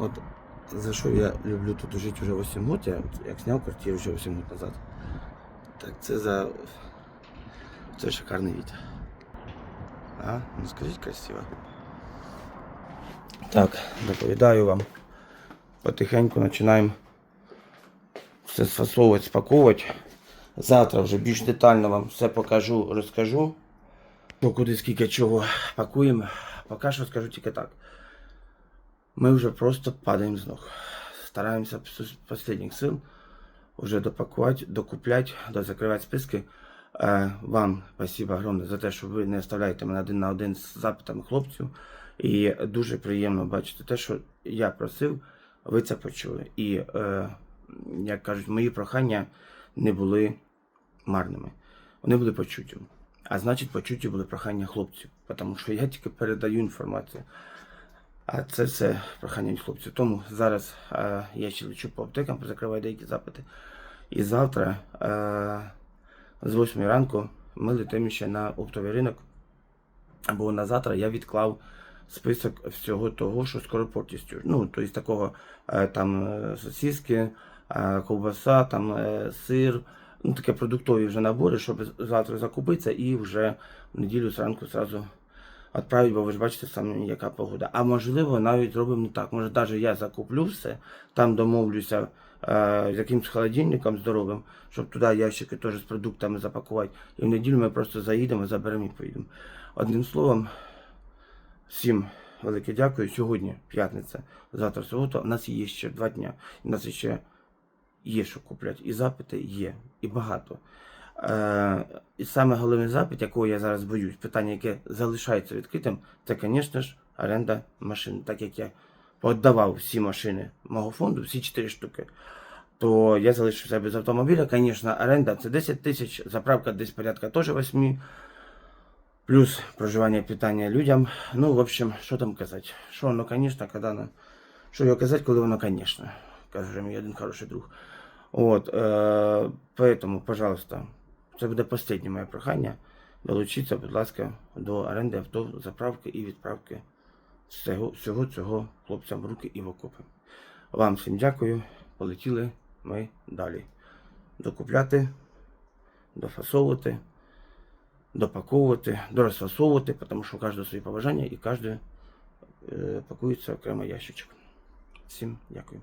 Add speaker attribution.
Speaker 1: От за що я люблю тут жити вже 8 років, як зняв квартиру вже 8 років назад. Так це за. Це шикарний вид. А, ну скажіть красиво. Так, доповідаю вам. Потихеньку починаємо все сфасовувати, спаковувати. Завтра вже більш детально вам все покажу, розкажу. Ну, куди скільки чого пакуємо. Поки що скажу тільки так. Ми вже просто падаємо з ног. Стараємося з останніх сил вже допакувати, докупляти, дозакривати списки. Е, Вам спасибо огромне за те, що ви не оставляєте мене один на один з запитами хлопців. І дуже приємно бачити те, що я просив, ви це почули. І, е, як кажуть, мої прохання не були марними. Вони були почуті. А значить, почуті були прохання хлопців, тому що я тільки передаю інформацію. А це все прохання від хлопців. Тому зараз е, я ще лечу по аптекам, закриваю деякі запити. І завтра е, з 8 ранку ми летимо ще на оптовий ринок. Бо на завтра я відклав список всього того, що скоропортістю. Ну, тобто такого е, там сосиски, ковбаса, там сир, ну таке продуктові вже набори, щоб завтра закупитися і вже в неділю зранку зразу відправити, бо ви ж бачите самі, яка погода. А можливо, навіть зробимо не так. Може, навіть я закуплю все, там домовлюся е, з якимсь холодильником здоровим, щоб туди ящики теж з продуктами запакувати. І в неділю ми просто заїдемо, заберемо і поїдемо. Одним словом, всім велике дякую. Сьогодні п'ятниця, завтра субота. У нас є ще два дня. У нас ще є що купляти. І запити є, і багато. Е, і саме головний запит, якого я зараз боюсь, питання, яке залишається відкритим, це, звісно ж, оренда машин. Так як я віддавав всі машини мого фонду, всі 4 штуки, то я залишився без автомобіля. Звісно, оренда це 10 тисяч, заправка десь порядка теж 8. Плюс проживання питання людям. Ну, в общем, що там казати? Що воно, звісно, коли. Що його казати, коли воно, звісно, каже мій один хороший друг. От, е, поэтому, пожалуйста, це буде останнє моє прохання. Долучіться, будь ласка, до оренди авто, заправки і відправки всього, всього цього хлопцям в руки і в окопи. Вам всім дякую. Полетіли ми далі. Докупляти, дофасовувати, допаковувати, дорозфасовувати, тому що у кожного свої побажання і кожен е, пакується окремо ящичок. Всім дякую.